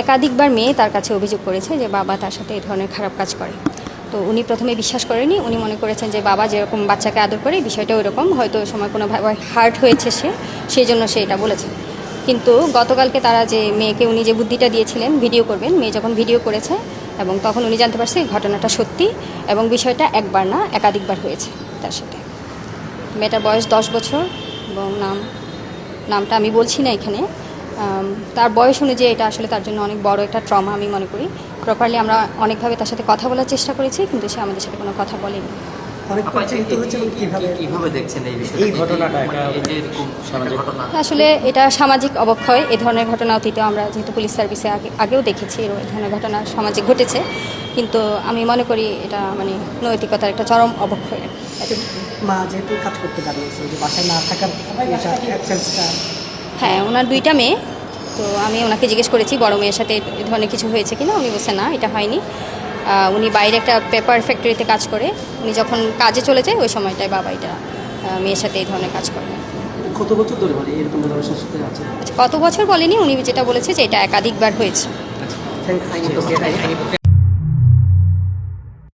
একাধিকবার মেয়ে তার কাছে অভিযোগ করেছে যে বাবা তার সাথে এই ধরনের খারাপ কাজ করে। তো উনি প্রথমে বিশ্বাস করেনি উনি মনে করেছেন যে বাবা যেরকম বাচ্চাকে আদর করে, বিষয়টা ওইরকম, হয়তো সময় কোনো হার্ট হয়েছে সে, সেই জন্য সে এটা বলেছে। কিন্তু গতকালকে তারা যে মেয়েকে উনি যে বুদ্ধিটা দিয়েছিলেন, ভিডিও করবেন, মেয়ে যখন ভিডিও করেছে এবং তখন উনি জানতে পারছে ঘটনাটা সত্যি এবং বিষয়টা একবার না, একাধিকবার হয়েছে তার সাথে। মেয়েটার বয়স দশ বছর এবং নাম, নামটা আমি বলছি না এখানে তার বয়স অনুযায়ী এটা আসলে তার জন্য অনেক বড় একটা ট্রমা আমি মনে করি। প্রপারলি আমরা অনেকভাবে তার সাথে কথা বলার চেষ্টা করেছি কিন্তু সে আমাদের সাথে কোনো কথা বলেনি। অনেক আপা, প্রচলিত এই- হচ্ছে এই- এবং কীভাবে? কি- কীভাবে দেখছেন এই বিষয়টা? এই ঘটনাটা মানে একটা এই যে এরকম একটা ঘটনা। আসলে এটা সামাজিক অবক্ষয় এ ধরনের ঘটনা অতীতে আমরা যেহেতু পুলিশ সার্ভিসে আগে আগেও দেখেছি এরকম এই ধরনের ঘটনা সমাজে ঘটেছে। কিন্তু আমি মনে করি এটা মানে নৈতিকতার একটা চরম অবক্ষয়। মা যেহেতু কাজ করতে দাঁড়িয়েছে বাসায় না থাকার হ্যাঁ ওনার দুইটা মেয়ে। তো আমি ওনাকে জিজ্ঞেস করেছি বড় মেয়ের সাথে এ ধরনের কিছু হয়েছে কিনা? উনি বলছেন না এটা হয়নি। উনি বাইরে একটা পেপার ফ্যাক্টরিতে কাজ করে। উনি যখন কাজে চলে যায় ওই সময়টায় বাবা এটা মেয়ের সাথে এই ধরনের কাজ করে। কত বছর ধরে মানে এরকম রিলেশনের সাথে আছে? আচ্ছা, কত বছর বলেনি উনি যেটা বলেছে যে এটা একাধিকবার হয়েছে। ইউ